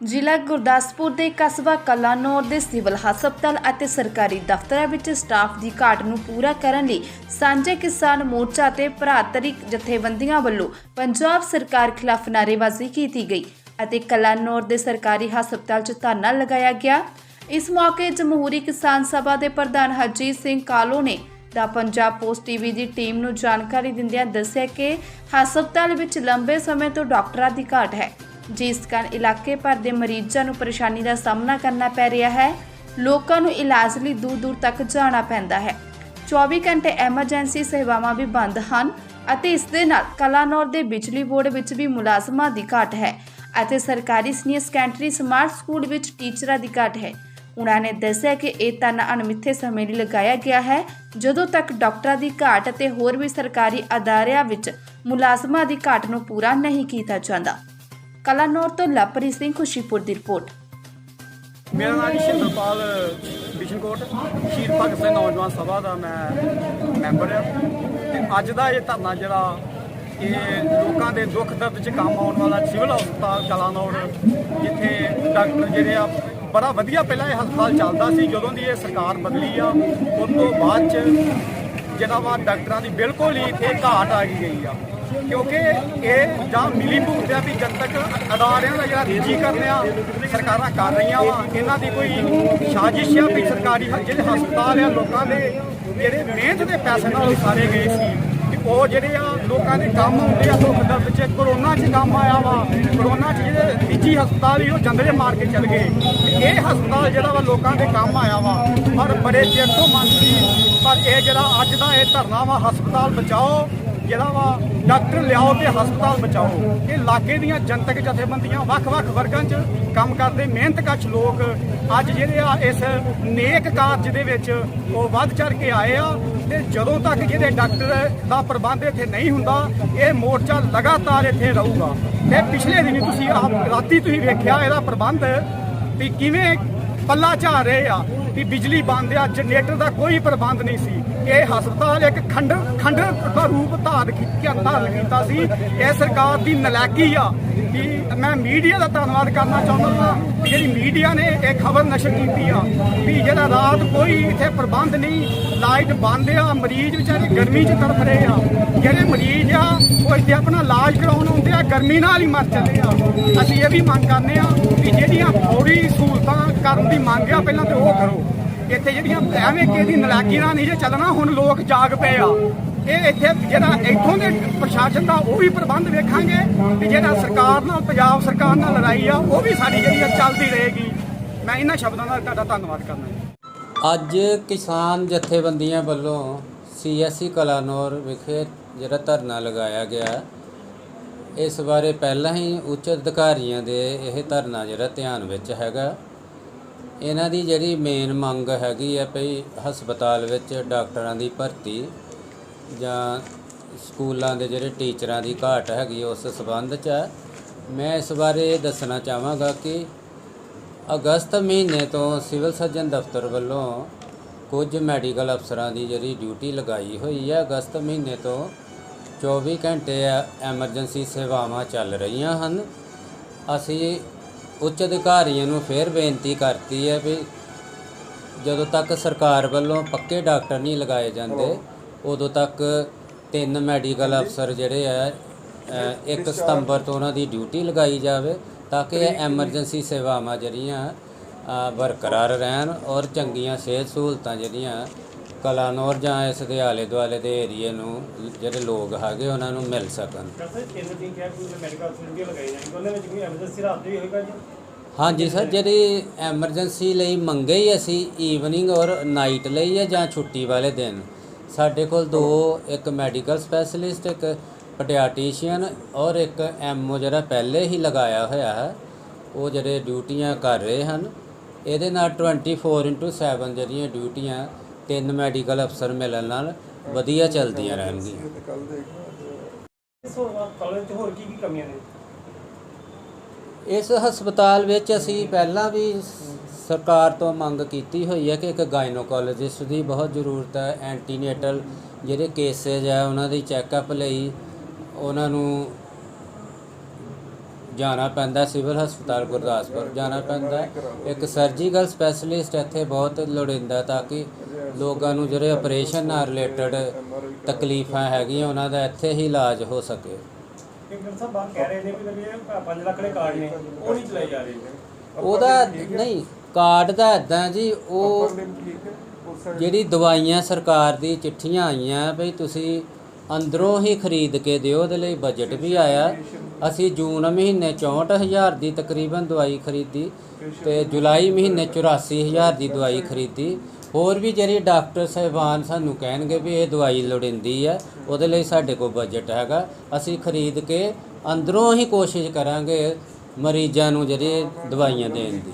ਜ਼ਿਲ੍ਹਾ ਗੁਰਦਾਸਪੁਰ ਦੇ ਕਸਬਾ ਕਲਾਨੌਰ ਦੇ ਸਿਵਲ ਹਸਪਤਾਲ ਅਤੇ ਸਰਕਾਰੀ ਦਫ਼ਤਰਾਂ ਵਿੱਚ ਸਟਾਫ ਦੀ ਘਾਟ ਨੂੰ ਪੂਰਾ ਕਰਨ ਲਈ ਸਾਂਝੇ ਕਿਸਾਨ ਮੋਰਚਾ ਤੇ ਭਰਾਤਰੀ ਜਥੇਬੰਦੀਆਂ ਵੱਲੋਂ ਪੰਜਾਬ ਸਰਕਾਰ ਖਿਲਾਫ ਨਾਅਰੇਬਾਜ਼ੀ ਕੀਤੀ ਗਈ ਅਤੇ ਕਲਾਨੌਰ ਦੇ ਸਰਕਾਰੀ ਹਸਪਤਾਲ 'ਚ ਧਰਨਾ ਲਗਾਇਆ ਗਿਆ। ਇਸ ਮੌਕੇ ਜਮਹੂਰੀ ਕਿਸਾਨ ਸਭਾ ਦੇ ਪ੍ਰਧਾਨ ਹਰਜੀਤ ਸਿੰਘ ਕਾਲੋ ਨੇ ਦਾ ਪੰਜਾਬ ਪੋਸਟ ਟੀਵੀ ਦੀ ਟੀਮ ਨੂੰ ਜਾਣਕਾਰੀ ਦਿੰਦਿਆਂ ਦੱਸਿਆ ਕਿ ਹਸਪਤਾਲ ਵਿੱਚ ਲੰਬੇ ਸਮੇਂ ਤੋਂ ਡਾਕਟਰਾਂ ਦੀ ਘਾਟ ਹੈ। ਜਿਸ ਕਾਰਨ ਇਲਾਕੇ ਭਰ ਦੇ ਮਰੀਜ਼ਾਂ ਨੂੰ ਪਰੇਸ਼ਾਨੀ ਦਾ ਸਾਹਮਣਾ ਕਰਨਾ ਪੈ ਰਿਹਾ ਹੈ, ਲੋਕਾਂ ਨੂੰ ਇਲਾਜ ਲਈ ਦੂਰ ਦੂਰ ਤੱਕ ਜਾਣਾ ਪੈਂਦਾ ਹੈ। 24 ਘੰਟੇ ਐਮਰਜੈਂਸੀ ਸੇਵਾਵਾਂ ਵੀ ਬੰਦ ਹਨ ਅਤੇ ਇਸ ਦੇ ਨਾਲ ਕਲਾਨੌਰ ਦੇ ਬਿਜਲੀ ਬੋਰਡ ਵਿੱਚ ਵੀ ਮੁਲਾਜ਼ਮਾਂ ਦੀ ਘਾਟ ਹੈ ਅਤੇ ਸਰਕਾਰੀ ਸੀਨੀਅਰ ਸੈਕੰਡਰੀ ਸਮਾਰਟ ਸਕੂਲ ਵਿੱਚ ਟੀਚਰਾਂ ਦੀ ਘਾਟ ਹੈ। ਉਹਨਾਂ ਨੇ ਦੱਸਿਆ ਕਿ ਇਹ ਧਰਨਾ ਅਣਮਿੱਥੇ ਸਮੇਂ ਲਈ ਲਗਾਇਆ ਗਿਆ ਹੈ, ਜਦੋਂ ਤੱਕ ਡਾਕਟਰਾਂ ਦੀ ਘਾਟ ਅਤੇ ਹੋਰ ਵੀ ਸਰਕਾਰੀ ਅਦਾਰਿਆਂ ਵਿੱਚ ਮੁਲਾਜ਼ਮਾਂ ਦੀ ਘਾਟ ਨੂੰ ਪੂਰਾ ਨਹੀਂ ਕੀਤਾ ਜਾਂਦਾ। ਕਲਾਨੌਰ ਤੋਂ ਲਵਪ੍ਰੀਤ ਸਿੰਘ ਖੁਸ਼ੀਪੁਰ ਦੀ ਰਿਪੋਰਟ। ਮੇਰਾ ਨਾਮ ਸ਼ਿੰਦਰਪਾਲ, ਬਿਸ਼ਨਕੋਟ। ਸ਼ਹੀਦ ਭਗਤ ਸਿੰਘ ਨੌਜਵਾਨ ਸਭਾ ਦਾ ਮੈਂ ਮੈਂਬਰ ਆ ਤੇ ਅੱਜ ਦਾ ਇਹ ਧਰਨਾ ਜਿਹੜਾ, ਇਹ ਲੋਕਾਂ ਦੇ ਦੁੱਖ ਦਰਦ 'ਚ ਕੰਮ ਆਉਣ ਵਾਲਾ ਸਿਵਲ ਹਸਪਤਾਲ ਕਲਾਨੌਰ ਜਿੱਥੇ ਡਾਕਟਰ ਜਿਹੜੇ ਆ, ਬੜਾ ਵਧੀਆ ਪਹਿਲਾਂ ਇਹ ਹਸਪਤਾਲ ਚੱਲਦਾ ਸੀ, ਜਦੋਂ ਦੀ ਇਹ ਸਰਕਾਰ ਬਦਲੀ ਆ, ਉਸ ਤੋਂ ਬਾਅਦ 'ਚ ਜਿਹੜਾ ਵਾ ਡਾਕਟਰਾਂ ਦੀ ਬਿਲਕੁਲ ਹੀ ਇੱਥੇ ਘਾਟ ਆ ਗਈ ਗਈ ਆ। ਕਿਉਂਕਿ ਇਹ ਜਾਂ ਮਿਲੀ ਭੁਗਤ ਆ ਵੀ ਜਨਤਕ ਅਦਾਰਿਆਂ ਦਾ ਜਿਹੜਾ ਨਿੱਜੀਕਰਨ ਆ, ਸਰਕਾਰਾਂ ਕਰ ਰਹੀਆਂ ਵਾ, ਇਹਨਾਂ ਦੀ ਕੋਈ ਸਾਜ਼ਿਸ਼ ਆ ਵੀ ਸਰਕਾਰੀ ਜਿਹੜੇ ਹਸਪਤਾਲ ਆ, ਲੋਕਾਂ ਦੇ ਜਿਹੜੇ ਮਿਹਨਤ ਦੇ ਪੈਸੇ ਨਾਲ ਉਸਾਰੇ ਗਏ ਸੀ ਵੀ ਉਹ ਜਿਹੜੇ ਆ ਲੋਕਾਂ ਦੇ ਕੰਮ ਆਉਂਦੇ ਆ ਦੁੱਖ ਦਰਦ ਚ ਕਰੋਨਾ ਚ ਕੰਮ ਆਇਆ ਵਾ, ਕਰੋਨਾ ਚ ਜਿਹੜੇ ਨਿੱਜੀ ਹਸਪਤਾਲ ਸੀ, ਉਹ ਜੰਦਰੇ ਮਾਰ ਕੇ ਚੱਲ ਗਏ। ਇਹ ਹਸਪਤਾਲ ਜਿਹੜਾ ਵਾ, ਲੋਕਾਂ ਦੇ ਕੰਮ ਆਇਆ ਵਾ, ਪਰ ਬੜੇ ਚਿਰ ਤੋਂ ਮੰਗ ਸੀ, ਪਰ ਇਹ ਜਿਹੜਾ ਅੱਜ ਦਾ ਇਹ ਧਰਨਾ ਵਾ, ਹਸਪਤਾਲ ਬਚਾਓ ਜਿਹੜਾ ਵਾ ਡਾਕਟਰ ਲਿਆਓ ਤੇ ਹਸਪਤਾਲ ਬਚਾਓ। ਇਹ ਇਲਾਕੇ ਦੀਆਂ ਜਨਤਕ ਜਥੇਬੰਦੀਆਂ, ਵੱਖ-ਵੱਖ ਵਰਗਾਂ 'ਚ ਕੰਮ ਕਰਦੇ ਮਿਹਨਤਕਸ਼ ਲੋਕ ਅੱਜ ਜਿਹੜੇ ਆ ਇਸ ਨੇਕ ਕਾਰਜ ਦੇ ਵਿੱਚ ਉਹ ਵੱਧ ਚੜ ਕੇ ਆਏ ਆ ਤੇ ਜਦੋਂ ਤੱਕ ਜਿਹੜੇ ਡਾਕਟਰ ਦਾ ਪ੍ਰਬੰਧ ਇੱਥੇ ਨਹੀਂ ਹੁੰਦਾ, ਇਹ ਮੋਰਚਾ ਲਗਾਤਾਰ ਇੱਥੇ ਰਹੂਗਾ। ਤੇ ਪਿਛਲੇ ਦਿਨੀ ਤੁਸੀਂ ਆਹ ਰਾਤੀ ਤੁਸੀਂ ਵੇਖਿਆ ਇਹਦਾ ਪ੍ਰਬੰਧ ਵੀ ਕਿਵੇਂ ਪੱਲਾ ਝਾੜ ਰਹੇ ਆ, ਵੀ ਬਿਜਲੀ ਬੰਦ ਆ, ਜਨਰੇਟਰ ਦਾ ਕੋਈ ਪ੍ਰਬੰਧ ਨਹੀਂ ਸੀ। ਇਹ ਹਸਪਤਾਲ ਇੱਕ ਖੰਡ ਖੰਡਰ ਦਾ ਰੂਪ ਧਾਰ ਕੇ ਧਾਰਨ ਕੀਤਾ ਸੀ। ਇਹ ਸਰਕਾਰ ਦੀ ਨਲਾਇਕੀ ਆ ਕਿ ਮੈਂ ਮੀਡੀਆ ਦਾ ਧੰਨਵਾਦ ਕਰਨਾ ਚਾਹੁੰਦਾ ਹਾਂ ਜਿਹੜੀ ਮੀਡੀਆ ਨੇ ਇਹ ਖਬਰ ਨਸ਼ਰ ਕੀਤੀ ਆ ਵੀ ਜਿਹੜਾ ਰਾਤ ਕੋਈ ਇੱਥੇ ਪ੍ਰਬੰਧ ਨਹੀਂ, ਲਾਈਟ ਬੰਦ ਆ, ਮਰੀਜ਼ ਵਿਚਾਰੇ ਗਰਮੀ 'ਚ ਤੜਫ ਰਹੇ ਆ। ਜਿਹੜੇ ਮਰੀਜ਼ ਆ, ਉਹ ਇੱਥੇ ਆਪਣਾ ਇਲਾਜ ਕਰਾਉਣ ਆਉਂਦੇ ਆ, ਗਰਮੀ ਨਾਲ ਹੀ ਮਰ ਜਾਂਦੇ ਆ। ਅਸੀਂ ਇਹ ਵੀ ਮੰਗ ਕਰਨੇ ਆ ਕਿ ਜਿਹੜੀਆਂ ਫੌਰੀ ਸਹੂਲਤਾਂ ਕਰਨ ਦੀ ਮੰਗ ਆ, ਪਹਿਲਾਂ ਤੇ ਉਹ ਕਰੋ। ਇੱਥੇ ਜਿਹੜੀਆਂ ਐਵੇਂ ਕਿਸੇ ਦੀ ਨਲਾਇਕੀ ਨਾਲ ਨਹੀਂ ਜੇ ਚੱਲਣਾ, ਹੁਣ ਲੋਕ ਜਾਗ ਪਏ ਆ। ਇਹ ਇੱਥੇ ਜਿਹੜਾ ਇੱਥੋਂ ਦੇ ਪ੍ਰਸ਼ਾਸਨ ਦਾ ਉਹ ਵੀ ਪ੍ਰਬੰਧ ਵੇਖਾਂਗੇ ਤੇ ਜਿਹੜਾ ਸਰਕਾਰ ਨਾਲ, ਪੰਜਾਬ ਸਰਕਾਰ ਨਾਲ ਲੜਾਈ ਆ, ਉਹ ਵੀ ਸਾਡੀ ਜਿਹੜੀ ਆ ਚੱਲਦੀ ਰਹੇਗੀ। ਮੈਂ ਇਹਨਾਂ ਸ਼ਬਦਾਂ ਨਾਲ ਤੁਹਾਡਾ ਧੰਨਵਾਦ ਕਰਨਾ ਅੱਜ ਕਿਸਾਨ ਜਥੇਬੰਦੀਆਂ ਵੱਲੋਂ ਸੀਐਸਸੀ ਕਲਾਨੌਰ ਵਿਖੇ ਜਿਹੜਾ ਧਰਨਾ ਲਗਾਇਆ ਗਿਆ। ਇਸ ਬਾਰੇ ਪਹਿਲਾਂ ਹੀ ਉੱਚ ਅਧਿਕਾਰੀਆਂ ਦੇ ਇਹ ਧਰਨਾ ਜਿਹੜਾ ਧਿਆਨ ਵਿੱਚ ਹੈਗਾ। ਇਹਨਾਂ ਦੀ ਜਿਹੜੀ ਮੇਨ ਮੰਗ ਹੈਗੀ ਹੈ ਭਈ ਹਸਪਤਾਲ ਵਿੱਚ ਡਾਕਟਰਾਂ ਦੀ ਭਰਤੀ ਜਾਂ ਸਕੂਲਾਂ ਦੇ ਜਿਹੜੇ ਟੀਚਰਾਂ ਦੀ ਘਾਟ ਹੈਗੀ ਉਸ ਸਬੰਧ 'ਚ ਹੈ। ਮੈਂ ਇਸ ਬਾਰੇ ਇਹ ਦੱਸਣਾ ਚਾਹਾਂਗਾ ਕਿ ਅਗਸਤ ਮਹੀਨੇ ਤੋਂ ਸਿਵਲ ਸਰਜਨ ਦਫ਼ਤਰ ਵੱਲੋਂ ਕੁਝ ਮੈਡੀਕਲ ਅਫਸਰਾਂ ਦੀ ਜਿਹੜੀ ਡਿਊਟੀ ਲਗਾਈ ਹੋਈ ਹੈ ਅਗਸਤ ਮਹੀਨੇ ਤੋਂ 24 ਘੰਟੇ ਐ- ਐਮਰਜੈਂਸੀ ਸੇਵਾਵਾਂ ਚੱਲ ਰਹੀਆਂ ਹਨ ਅਸੀਂ ਉੱਚ ਅਧਿਕਾਰੀਆਂ ਨੂੰ ਫਿਰ ਬੇਨਤੀ ਕਰਤੀ ਹੈ ਵੀ ਜਦੋਂ ਤੱਕ ਸਰਕਾਰ ਵੱਲੋਂ ਪੱਕੇ ਡਾਕਟਰ ਨਹੀਂ ਲਗਾਏ ਜਾਂਦੇ ਉਦੋਂ ਤੱਕ ਤਿੰਨ ਮੈਡੀਕਲ ਅਫਸਰ ਜਿਹੜੇ ਆ ਇੱਕ ਸਤੰਬਰ ਤੋਂ ਉਹਨਾਂ ਦੀ ਡਿਊਟੀ ਲਗਾਈ ਜਾਵੇ ਤਾਂ ਕਿ ਇਹ ਐਮਰਜੈਂਸੀ ਸੇਵਾਵਾਂ ਜਿਹੜੀਆਂ ਬਰਕਰਾਰ ਰਹਿਣ ਔਰ ਚੰਗੀਆਂ ਸਿਹਤ ਸਹੂਲਤਾਂ ਜਿਹੜੀਆਂ ਕਲਾਨੌਰ ਜਾਂ ਇਸ ਦੇ ਆਲੇ ਦੁਆਲੇ ਦੇ ਏਰੀਏ ਨੂੰ ਜਿਹੜੇ ਲੋਕ ਹੈਗੇ ਉਹਨਾਂ ਨੂੰ ਮਿਲ ਸਕਣ। ਕਹਿੰਦੇ ਤਿੰਨ ਦਿਨ ਕਿਹਾ ਕੋਈ ਮੈਡੀਕਲ ਫੈਸਿਲਿਟੀ ਲਗਾਈ ਜਾਣੀ ਉਹਨਾਂ ਵਿੱਚ ਕੋਈ ਐਮਰਜੈਂਸੀ ਰਾਤ ਦੀ ਹੋਏਗਾ ਜੀ ਹਾਂਜੀ ਸਰ ਜਿਹੜੀ ਐਮਰਜੈਂਸੀ ਲਈ ਮੰਗੇ ਹੀ ਅਸੀਂ ਈਵਨਿੰਗ ਔਰ ਨਾਈਟ ਲਈ ਹੈ ਜਾਂ ਛੁੱਟੀ ਵਾਲੇ ਦਿਨ। ਸਾਡੇ ਕੋਲ ਦੋ ਇੱਕ ਮੈਡੀਕਲ ਸਪੈਸ਼ਲਿਸਟ ਇੱਕ ਪਡੀਆਟ੍ਰੀਸ਼ੀਅਨ ਔਰ ਇੱਕ ਐਮਓ ਜਿਹੜਾ ਪਹਿਲੇ ਹੀ ਲਗਾਇਆ ਹੋਇਆ ਹੈ ਉਹ ਜਿਹੜੇ ਡਿਊਟੀਆਂ ਕਰ ਰਹੇ ਹਨ। ਇਹਦੇ ਨਾਲ 24/7 ਜਿਹੜੀਆਂ ਡਿਊਟੀਆਂ ਤਿੰਨ ਮੈਡੀਕਲ ਅਫਸਰ ਮਿਲਣ ਨਾਲ ਵਧੀਆ ਚੱਲਦੀਆਂ ਰਹਿਣਗੀਆਂ। ਇਸ ਕਾਲਜ 'ਚ ਹੋਰ ਕੀ ਕੀ ਕਮੀਆਂ ਨੇ ਇਸ ਹਸਪਤਾਲ ਵਿੱਚ ਅਸੀਂ ਪਹਿਲਾਂ ਵੀ ਸਰਕਾਰ ਤੋਂ ਮੰਗ ਕੀਤੀ ਹੋਈ ਹੈ ਕਿ ਇੱਕ ਗਾਇਨੋਕੋਲੋਜਿਸਟ ਦੀ ਬਹੁਤ ਜ਼ਰੂਰਤ ਹੈ ਐਂਟੀਨੇਟਲ ਜਿਹੜੇ ਕੇਸੇਜ ਹੈ, ਉਹਨਾਂ ਦੀ ਚੈੱਕਅਪ ਲਈ ਉਹਨਾਂ ਨੂੰ ਜਾਣਾ ਪੈਂਦਾ ਸਿਵਲ ਹਸਪਤਾਲ ਗੁਰਦਾਸਪੁਰ। ਜਾਣਾ ਪੈਂਦਾ ਇੱਕ ਸਰਜੀਕਲ ਸਪੈਸ਼ਲਿਸਟ ਇੱਥੇ ਬਹੁਤ ਲੋੜੀਂਦਾ ਤਾਂ ਕਿ ਲੋਕਾਂ ਨੂੰ ਜਿਹੜੇ ਆਪਰੇਸ਼ਨ ਨਾਲ ਰਿਲੇਟਡ ਤਕਲੀਫਾਂ ਹੈਗੀਆਂ ਉਹਨਾਂ ਦਾ ਇੱਥੇ ਹੀ ਇਲਾਜ ਹੋ ਸਕੇ। ਇੱਕ ਡਾਕਟਰ ਸਾਹਿਬ ਬਾਹਰ ਕਹਿ ਰਹੇ ਨੇ ਵੀ ਜਿਹੜੇ 5 ਲੱਖ ਦੇ ਕਾਰਡ ਨੇ ਉਹ ਨਹੀਂ ਚਲਾਏ ਜਾ ਰਹੇ। ਉਹਦਾ ਨਹੀਂ ਕਾਰਡ ਦਾ ਇਦਾਂ ਜੀ ਉਹ ਜਿਹੜੀ ਦਵਾਈਆਂ ਸਰਕਾਰ ਦੀ ਚਿੱਠੀਆਂ ਆਈਆਂ ਵੀ ਤੁਸੀਂ ਅੰਦਰੋਂ ਹੀ ਖਰੀਦ ਕੇ ਦਿਓ, ਉਹਦੇ ਲਈ ਬਜਟ ਵੀ ਆਇਆ। ਅਸੀਂ ਜੂਨ ਮਹੀਨੇ 64000 ਦੀ ਤਕਰੀਬਨ ਦਵਾਈ ਖਰੀਦੀ ਤੇ ਜੁਲਾਈ ਮਹੀਨੇ 84000 ਦੀ ਦਵਾਈ ਖਰੀਦੀ। ਹੋਰ ਵੀ ਜਿਹੜੀ ਡਾਕਟਰ ਸਾਹਿਬਾਨ ਸਾਨੂੰ ਕਹਿਣਗੇ ਵੀ ਇਹ ਦਵਾਈ ਲੋੜੀਂਦੀ ਹੈ ਉਹਦੇ ਲਈ ਸਾਡੇ ਕੋਲ ਬਜਟ ਹੈਗਾ। ਅਸੀਂ ਖਰੀਦ ਕੇ ਅੰਦਰੋਂ ਹੀ ਕੋਸ਼ਿਸ਼ ਕਰਾਂਗੇ ਮਰੀਜ਼ਾਂ ਨੂੰ ਜਿਹੜੀ ਦਵਾਈਆਂ ਦੇਣ ਦੀ।